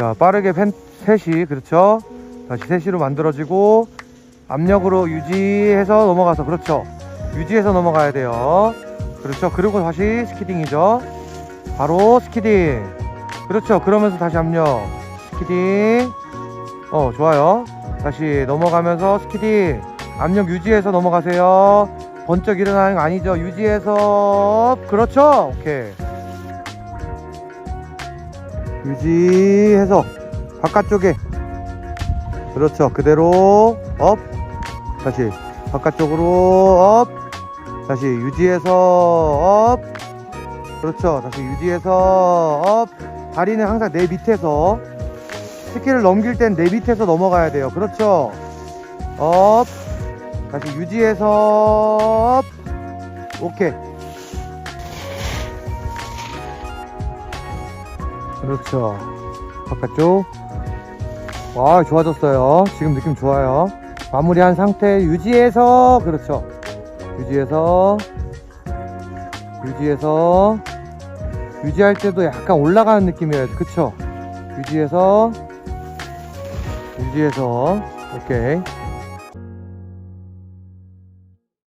자 빠르게 펜 셋이 그렇죠? 다시 셋시로 만들어지고 압력으로 유지해서 넘어가서 그렇죠? 유지해서 넘어가야 돼요. 그렇죠? 그리고 다시 스키딩이죠? 바로 스키딩. 그렇죠? 그러면서 다시 압력. 스키딩. 어 좋아요. 다시 넘어가면서 스키딩. 압력 유지해서 넘어가세요. 번쩍 일어나는 거 아니죠? 유지해서 그렇죠? 오케이 유지해서 바깥쪽에. 그렇죠. 그대로 업. 다시 바깥쪽으로 업. 다시 유지해서 업. 그렇죠. 다시 유지해서 업. 다리는 항상 내 밑에서. 스키를 넘길 땐 내 밑에서 넘어가야 돼요. 그렇죠. 업. 다시 유지해서 업. 오케이 그렇죠. 바깥쪽. 와 좋아졌어요. 지금 느낌 좋아요. 마무리한 상태 유지해서 그렇죠. 유지해서 유지해서 유지할 때도 약간 올라가는 느낌이어야 돼 그쵸? 유지해서 유지해서 오케이